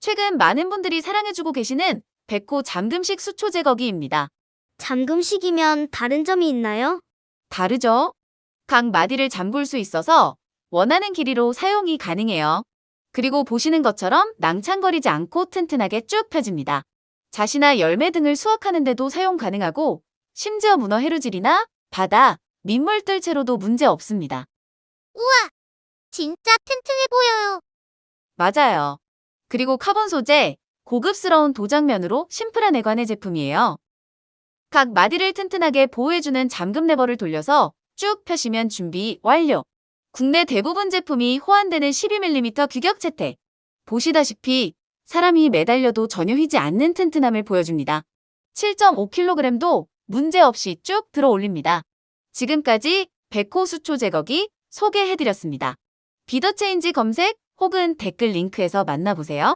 최근 많은 분들이 사랑해주고 계시는 백호 잠금식 수초 제거기입니다. 잠금식이면 다른 점이 있나요? 다르죠? 각 마디를 잠글 수 있어서 원하는 길이로 사용이 가능해요. 그리고 보시는 것처럼 낭창거리지 않고 튼튼하게 쭉 펴집니다. 자시나 열매 등을 수확하는데도 사용 가능하고 심지어 문어 해루질이나 바다, 민물 뜰 채로도 문제 없습니다. 진짜 튼튼해 보여요. 맞아요. 그리고 카본 소재, 고급스러운 도장면으로 심플한 외관의 제품이에요. 각 마디를 튼튼하게 보호해주는 잠금 레버를 돌려서 쭉 펴시면 준비 완료. 국내 대부분 제품이 호환되는 12mm 규격 채택. 보시다시피 사람이 매달려도 전혀 휘지 않는 튼튼함을 보여줍니다. 7.5kg도 문제없이 쭉 들어 올립니다. 지금까지 백호 수초 제거기 소개해드렸습니다. 비더 체인지 검색 혹은 댓글 링크에서 만나보세요.